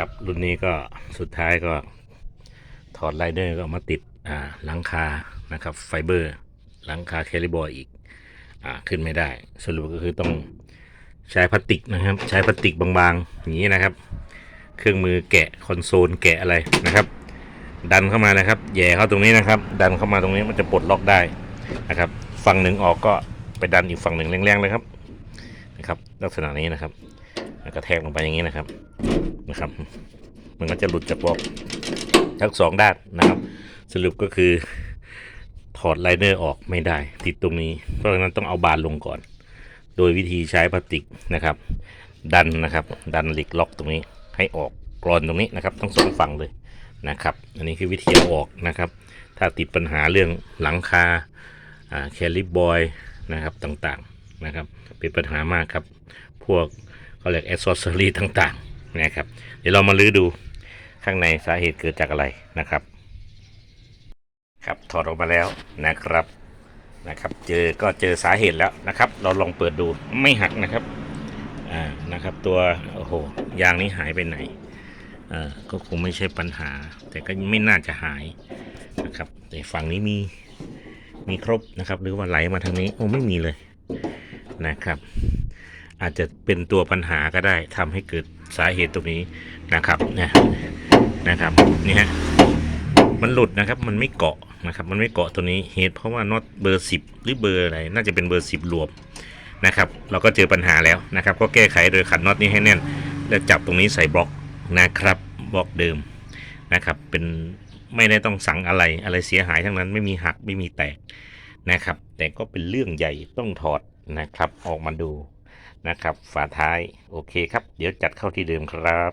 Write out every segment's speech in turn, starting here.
ครับ รุ่นนี้ก็สุดท้ายก็ถอดไลเดอร์ก็มาติดอ่าหลังคานะครับ ไฟเบอร์ หลังคาแคลิบอยอีกอ่าขึ้นไม่ได้ สรุปก็คือต้องใช้พลาสติกนะครับ ใช้พลาสติกบางๆ อย่างนี้นะครับ เครื่องมือแกะคอนโซลแกะอะไรนะครับ ดันเข้ามานะครับแย่เข้าตรงนี้นะครับ ดันเข้ามาตรงนี้มันจะปลดล็อกได้นะครับ ฝั่งหนึ่งออกก็ไปดันอีกฝั่งหนึ่งแรงๆเลยครับนะครับ ลักษณะนี้นะครับแล้วกระแทกลงไปอย่างนี้นะครับ นะครับ มันก็จะหลุดจากบล็อกทั้งสองด้านนะครับ สรุปก็คือถอดไลเนอร์ออกไม่ได้ ติดตรงนี้ เพราะฉะนั้นต้องเอาบานลงก่อน โดยวิธีใช้พลาสติกนะครับ ดันนะครับ ดันเหล็กล็อกตรงนี้ ให้ออกกรอนตรงนี้นะครับ ทั้งสองฝั่งเลยนะครับ อันนี้คือวิธีเอาออกนะครับ ถ้าติดปัญหาเรื่องหลังคาแคลิบอยนะครับต่างๆนะครับ เป็นปัญหามากครับ พวกเขาเรียกแอสซอสซอรี่ต่างๆ นะครับ เดี๋ยวเรามาลื้อดูข้างในสาเหตุเกิดจากอะไรนะครับ ครับถอดออกมาแล้วนะครับนะครับเจอก็เจอสาเหตุแล้วนะครับ เราลองเปิดดูไม่หักนะครับอ่านะครับ ตัวโอ้โหยางนี้หายไปไหนอ่าก็คงไม่ใช่ปัญหา แต่ก็ไม่น่าจะหายนะครับ แต่ฝั่งนี้มีมีครบนะครับ หรือว่าไหลมาทางนี้โอ้ไม่มีเลยนะครับ อาจจะเป็นตัวปัญหาก็ได้ทำให้เกิด สาเหตุตรงนี้นะครับนะนะครับนี่ฮะมันหลุดนะครับมันไม่เกาะนะครับมันไม่เกาะตัวนี้เหตุเพราะว่าน็อตเบอร์สิบหรือเบอร์อะไรน่าจะเป็นเบอร์สิบรวมนะครับ เราก็เจอปัญหาแล้วนะครับ ก็แก้ไขโดยขันน็อตนี้ให้แน่น แล้วจับตรงนี้ใส่บล็อกนะครับบล็อกเดิมนะครับ เป็นไม่ได้ต้องสั่งอะไรอะไรเสียหายทั้งนั้นไม่มีหักไม่มีแตกนะครับ แต่ก็เป็นเรื่องใหญ่ต้องถอดนะครับ ออกมาดู นะครับ ฝาท้าย โอเคครับ เดี๋ยวจัดเข้าที่เดิมครับ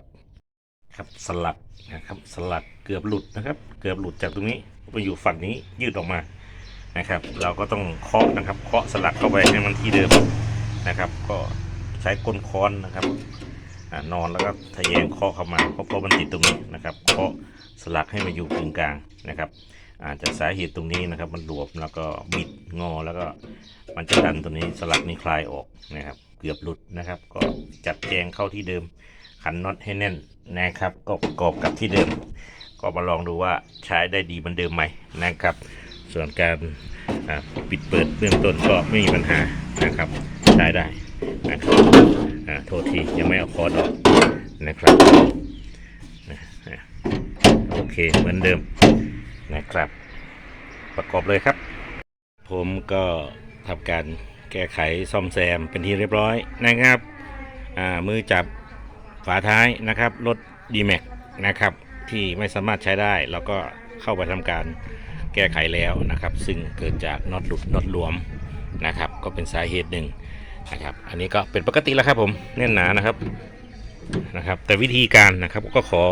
ครับสลักนะครับสลักเกือบหลุดนะครับ เกือบหลุดจากตรงนี้ไปอยู่ฝั่งนี้ยืดออกมานะครับ เราก็ต้องเคาะนะครับเคาะสลักเข้าไปให้มันที่เดิมนะครับ ก็ใช้ก้นค้อนนะครับอนอนแล้วก็ทะแยงเคาะเข้ามาเพราะเพราะมันติดตรงนี้นะครับเคาะสลักให้มันอยู่กึ่งกลางนะครับอาจจะสาเหตุตรงนี้นะครับ มันหลวมแล้วก็บิดงอแล้วก็มันจะดันตัวนี้สลักนี้คลายออกนะครับ เกือบหลุดนะครับ ก็จัดแจงเข้าที่เดิมขันน็อตให้แน่นนะครับ ก็ประกอบกับที่เดิม ก็มาลองดูว่าใช้ได้ดีเหมือนเดิมไหมนะครับ ส่วนการปิดเปิดเบื้องต้นก็ไม่มีปัญหานะครับใช้ได้นะครับโทษทียังไม่เอาคอร์ดออกนะครับโอเคเหมือนเดิมนะครับ ประกอบเลยครับ ผมก็ทำการ แก้ไขซ่อมแซมเป็นที่เรียบร้อยนะครับมือจับฝาท้ายนะครับรถ d m a x นะครับที่ไม่สามารถใช้ได้เราก็เข้าไปทำการแก้ไขแล้วนะครับ ซึ่งเกิดจากน็อตหลุดน็อตหลวมนะครับ ก็เป็นสาเหตุหนึ่งนะครับ อันนี้ก็เป็นปกติแล้วครับผมแน่นหนานะครับนะครับ แต่วิธีการนะครับก็ขอ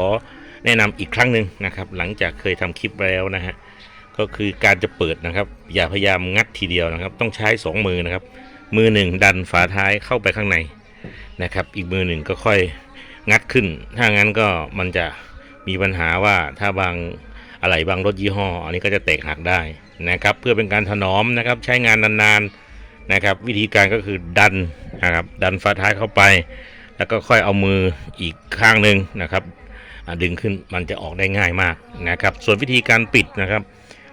แนะนำอีกครั้งหนึ่งนะครับ หลังจากเคยทำคลิปแล้วนะฮะ ก็คือการจะเปิดนะครับ อย่าพยายามงัดทีเดียวนะครับ ต้องใช้สองมือนะครับ มือหนึ่งดันฝาท้ายเข้าไปข้างในนะครับ อีกมือหนึ่งก็ค่อยงัดขึ้น ถ้างั้นก็มันจะมีปัญหาว่าถ้าบางอะไรบางรถยี่ห้อ อันนี้ก็จะแตกหักได้นะครับ เพื่อเป็นการถนอมนะครับใช้งานนานๆนะครับ วิธีการก็คือดันนะครับดันฝาท้ายเข้าไป แล้วก็ค่อยเอามืออีกข้างหนึ่งนะครับดึงขึ้นมันจะออกได้ง่ายมากนะครับ ส่วนวิธีการปิดนะครับ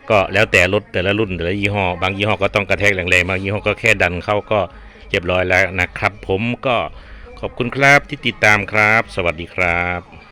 ก็แล้วแต่รถแต่ละรุ่นแต่ละยี่ห้อ บางยี่ห้อก็ต้องกระแทกแรงๆ บางยี่ห้อก็แค่ดันเข้าก็เรียบร้อยแล้วนะครับ ผมก็ขอบคุณครับที่ติดตามครับ สวัสดีครับ